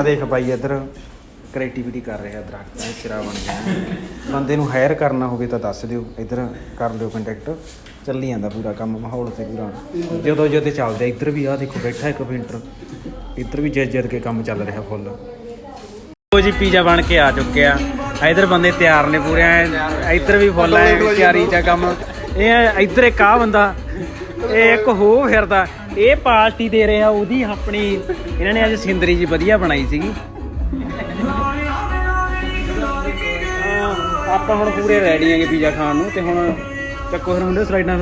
ਆ ਦੇਖ ਬਾਈ ਇੱਧਰ ਕ੍ਰੀਏਟੀਵਿਟੀ ਕਰ ਰਿਹਾ ਦਰਖਤ ਐ ਸਿਰਾ ਬਣ ਗਿਆ। ਬੰਦੇ ਨੂੰ ਹਾਇਰ ਕਰਨਾ ਹੋਵੇ ਤਾਂ ਦੱਸ ਦਿਓ ਇੱਧਰ ਕਰ ਲਿਓ ਕੰਟੈਕਟ ਚੱਲੀ ਜਾਂਦਾ ਪੂਰਾ ਕੰਮ ਮਾਹੌਲ ਤੇ ਪੂਰਾ। ਜਦੋਂ ਜਦੋਂ ਚੱਲਦਾ ਇੱਧਰ ਵੀ ਆ ਦੇਖੋ ਬੈਠਾ ਇੱਕ ਪੇਂਟਰ ਇੱਧਰ ਵੀ ਜਿੱਦ ਜਿੱਦ ਕੇ ਕੰਮ ਚੱਲ ਰਿਹਾ ਫੁੱਲ ਉਹ ਜੀ ਪੀਜ਼ਾ ਬਣ ਕੇ ਆ ਚੁੱਕਿਆ। ਇਧਰ ਬੰਦੇ ਤਿਆਰ ਨੇ ਪੂਰੇ ਐਂ। ਇੱਧਰ ਵੀ ਫੁੱਲ ਹੈ ਤਿਆਰੀ ਚ ਕੰਮ। ਇਹ ਹੈ, ਇੱਧਰ ਇੱਕ ਆ ਬੰਦਾ ਇਹ ਇੱਕ ਹੋ ਫਿਰਦਾ। ਇਹ ਪਾਰਟੀ ਦੇ ਰਿਹਾ ਉਹਦੀ ਆਪਣੀ, ਇਹਨਾਂ ਨੇ ਅੱਜ ਸਿੰਦਰੀ ਜੀ ਵਧੀਆ ਬਣਾਈ ਸੀਗੀ। ਆਪਾਂ ਹੁਣ ਪੂਰੇ ਰੈਡੀ ਆਂਗੇ ਪੀਜ਼ਾ ਖਾਣ ਨੂੰ ਤੇ ਹੁਣ ਚੱਕੋ ਫਿਰ ਮੁੰਡੇ ਸਲਾਈਡਾਂ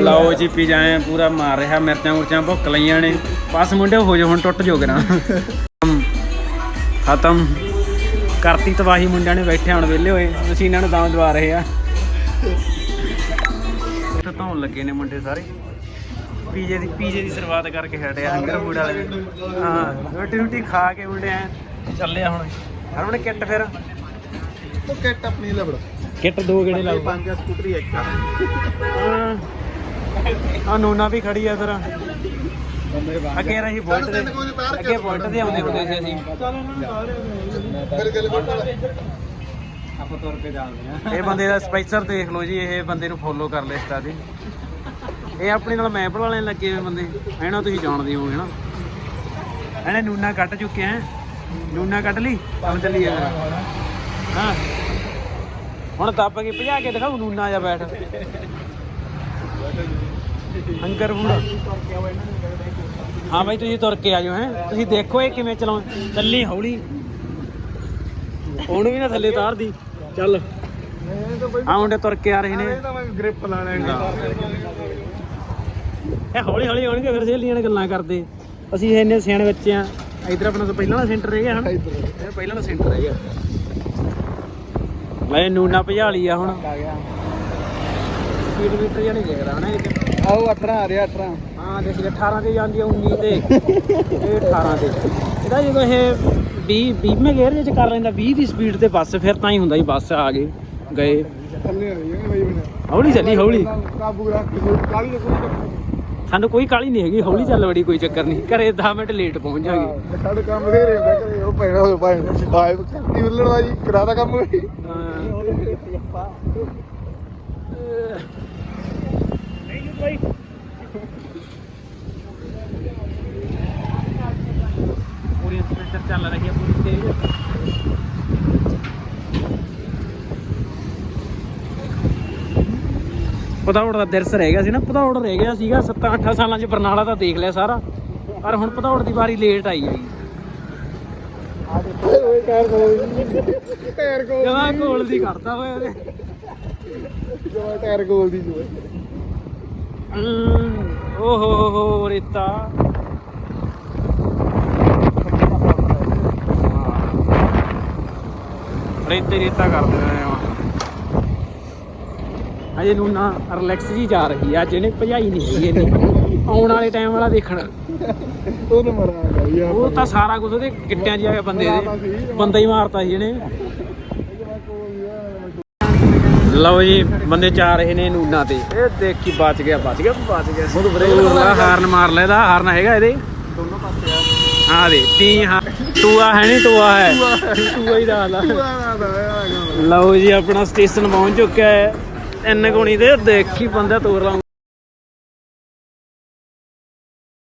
ਲਓ ਜੀ ਪੀਜ਼ਾ ਐ ਪੂਰਾ ਮਾਰ ਰਿਹਾ, ਮਿਰਚਾਂ ਮੁਰਚਾਂ ਭੁੱਕ ਲਈਆਂ ਨੇ। ਬਸ ਮੁੰਡੇ ਹੋ ਜਾ ਹੁਣ ਟੁੱਟ ਜੋਗਣਾ ਖਤਮ। ਕਰਤੀ ਤਬਾਹੀ ਮੁੰਡਿਆਂ ਨੇ ਬੈਠੇ ਹੁਣ ਵਿਹਲੇ ਹੋਏ ਮਸ਼ੀਨਾਂ ਨੂੰ ਦਮ ਦਵਾ ਰਹੇ ਆ। ਇੱਥੇ ਧੌਣ ਲੱਗੇ ਨੇ ਮੁੰਡੇ ਸਾਰੇ। ਪੀਜੇ ਦੀ ਪੀਜੇ ਦੀ ਸ਼ੁਰੂਆਤ ਕਰਕੇ ਹਟਿਆ ਹੰਗਰ ਫੂਡ ਵਾਲੇ ਹਾਂ ਰੋਟੀ ਰੋਟੀ ਖਾ ਕੇ ਮੁੰਡੇ ਐ ਚੱਲੇ ਆ ਹੁਣ। ਹਰਮਨ ਕਿੱਟ ਫਿਰ? ਉਹ ਕਿੱਟ ਆਪਣੀ ਲੈ ਬੜਾ ਕਿੱਟ ਦੋ ਗੇੜੇ ਲਾਓ ਪੰਜ ਸਕੂਟਰੀ ਇੱਕ ਆ। ਨੂਨਾ ਵੀ ਖੜੀ ਆ ਫਿਰ ਅੱਗੇ ਰਹੀ ਬੁਲਟ ਦੇ। ਅੱਗੇ ਬੁਲਟ ਦੇ ਆਉਂਦੇ ਹੁੰਦੇ ਸੀ ਅਸੀਂ। ਫਿਰ ਗੱਲ ਕੋਲ ਆਪਾਂ ਤੁਰ ਕੇ ਜਾਂਦੇ ਆ ਇਹ ਬੰਦੇ ਦਾ ਸਪੈਸਰ ਦੇਖ ਲਓ ਜੀ ਇਹ ਬੰਦੇ ਨੂੰ ਫੋਲੋ ਕਰ ਲਿਆ ਸਟਾ ਦੇ। ਇਹ ਆਪਣੇ ਨਾਲ ਮੈਪ ਵਾਲੇ ਲੱਗੇ ਹੋਏ ਬੰਦੇ। ਇਹਨਾਂ ਤੁਸੀਂ ਜਾਣਦੇ ਹੋਗੇ ਨਾ। ਇਹਨੇ ਨੂਨਾ ਕੱਟ ਚੁੱਕੇ ਆ ਨੂਨਾ ਕੱਟ ਲਈ ਹੁਣ ਚੱਲੀ ਆ ਹਾਂ। ਹੁਣ ਦੱਬ ਕੇ ਭਜਾ ਕੇ ਦਿਖਾਉ ਨੂਨਾ ਜਾ ਬੈਠ। ਅੰਕਰ ਬੂੜਾ ਹਾਂ ਬਾਈ ਤੁਸੀਂ ਤੁਰ ਕੇ ਆ ਜਾਓ ਹੈ। ਤੁਸੀਂ ਦੇਖੋ ਇਹ ਕਿਵੇਂ ਚਲਾਉਂ ਚੱਲੀ ਹੌਲੀ। ਉਹਨੂੰ ਵੀ ਨਾ ਥੱਲੇ ਉਤਾਰਦੀ ਚੱਲ। ਆ ਮੁੰਡੇ ਤੁਰ ਕੇ ਆ ਰਹੇ ਨੇ। ਗ੍ਰਿਪ ਲਾ ਲੈਣੀ ਇਹ ਹੌਲੀ ਹੌਲੀ ਆਉਣਗੇ ਫਿਰ ਸਹੇਲੀਆਂ ਨਾਲ ਗੱਲਾਂ ਕਰਦੇ। ਅਸੀਂ ਇੰਨੇ ਸਿਆਣੇ ਬੱਚੇ ਆ। ਇਧਰ ਆਪਣਾ ਤੋਂ ਪਹਿਲਾਂ ਵਾਲਾ ਸੈਂਟਰ ਰਹਿ ਗਿਆ ਹਨਾ ਇਹ ਪਹਿਲਾਂ ਵਾਲਾ ਸੈਂਟਰ ਰਹਿ ਗਿਆ। ਲੈ ਨੂਨਾ ਭਜਾਲੀ ਆ ਹੁਣ। ਆ ਗਿਆ। ਸਪੀਡ ਮੀਟਰ ਜਾਂ ਨਹੀਂ ਦੇਖਦਾ ਹਨਾ ਇਹ ਆਓ 18 ਆ ਰਿਹਾ 18 ਹਾਂ ਦੇਖ ਲੈ 18 ਤੇ ਜਾਂਦੀ ਆ 19 ਤੇ ਇਹ 18 ਤੇ। ਇਹਦਾ ਜਦੋਂ ਇਹ 20 20ਵੇਂ ਗੇਅਰ ਵਿੱਚ ਕਰ ਲੈਂਦਾ 20 ਦੀ ਸਪੀਡ ਤੇ ਬੱਸ ਫਿਰ ਤਾਂ ਹੀ ਹੁੰਦਾ ਹੀ ਬੱਸ ਆ ਗਏ। ਗਏ ਹੌਲੀ ਚੱਲੀ ਹੌਲੀ। ਕਾਬੂ ਰੱਖ ਕੇ ਕੋਈ ਕਾਲੀ ਦੇ ਕੋਈ ਸਾਨੂੰ ਕੋਈ ਕਾਲੀ ਨਹੀਂ ਹੈਗੀ ਹੌਲੀ ਚੱਲ ਵੜੀ ਕੋਈ ਚੱਕਰ ਨਹੀਂ। ਘਰੇ 10 ਮਿੰਟ ਲੇਟ ਪਹੁੰਚ ਜਾਗੇ। ਸਾਡੇ ਕੰਮ ਦੇ ਰਹੇ ਕਰੇ ਉਹ ਪੈਣਾ ਹੋਵੇ ਭਾਈ ਭਾਈ ਕਰਤੀ ਉੱਲਣ ਦਾ ਜੀ ਕਰਾਦਾ ਕੰਮ ਵੀ ਪੂਰੀ ਸਪੈਸ਼ਲ ਚੱਲ ਰਹੀ ਹੈ ਪੂਰੀ ਤੇਜ਼ ਪਧੌੜ ਦਾ ਦਿਰਸ ਰਹਿ ਗਿਆ ਸੀ ਨਾ ਪਧੌੜ ਰਹਿ ਗਿਆ ਸੀਗਾ 7-8 ਸਾਲਾਂ ਚ ਬਰਨਾਲਾ ਤਾਂ ਦੇਖ ਲਿਆ ਸਾਰਾ। ਪਰ ਹੁਣ ਪਧੌੜ ਦੀ ਵਾਰੀ ਲੇਟ ਆਈ ਹੈਗੀ। ਓਏ ਕਾਰ ਕੋਲ ਟਾਇਰ ਕੋਲ ਜਮਾ ਕੋਲ ਦੀ ਕਰਦਾ ਹੋਇਆ ਉਹਦੇ ਜੋ ਟਾਇਰ ਕੋਲ ਦੀ ਜੋ ਓ ਹੋ ਹੋ ਹੋ ਰੇਤਾ। ਰੇਤੇ ਰੇਤਾ ਕਰ ਦੇਣਾ ਆ। ਅਜੇ ਨੂੰ ਨਾ ਰਿਲੈਕਸ ਜੀ ਜਾ ਰਹੀ ਆ ਅੱਜ ਇਹਨੇ ਭਜਾਈ ਨਹੀਂ ਹੈਗੀ ਇਹਨੇ ਆਉਣ ਵਾਲੇ ਟਾਈਮ ਵਾਲਾ ਦੇਖਣ। ਉਹਨੇ ਯਾਰ ਉਹ ਤਾਂ ਸਾਰਾ ਕੁਝ ਉਹਦੇ ਗਿੱਟਿਆਂ 'ਚ ਆ ਗਿਆ ਬੰਦੇ ਦੇ। ਬੰਦਾ ਹੀ ਮਾਰਤਾ ਸੀ ਇਹਨੇ। ਲਓ ਜੀ ਬੰਦੇ ਚਾ ਰਹੇ ਨੇ ਨੂਨਾ ਤੇ। ਇਹ ਦੇਖੀ ਬਚ ਗਿਆ ਬਚ ਗਿਆ ਬਚ ਗਿਆ। ਬਹੁਤ ਬਰੇ ਹਾਰਨ ਮਾਰ ਲੈਦਾ ਹਾਰਨ ਹੈਗਾ ਇਹਦੇ। ਦੋਨੋਂ ਪਾਸੇ ਆ। ਦੇ ਤੀ ਹਾਂ ਟੂਆ ਹੈ ਨਹੀਂ ਟੂਆ ਹੈ। ਟੂਆ ਹੀ। ਦਾ ਲਓ ਜੀ ਆਪਣਾ ਸਟੇਸ਼ਨ ਪਹੁੰਚ ਚੁੱਕਿਆ ਹੈ। ਤਿੰਨ ਗੁਣੀ ਤੇ ਦੇਖੀ ਬੰਦਾ ਤੋਰ ਲਾ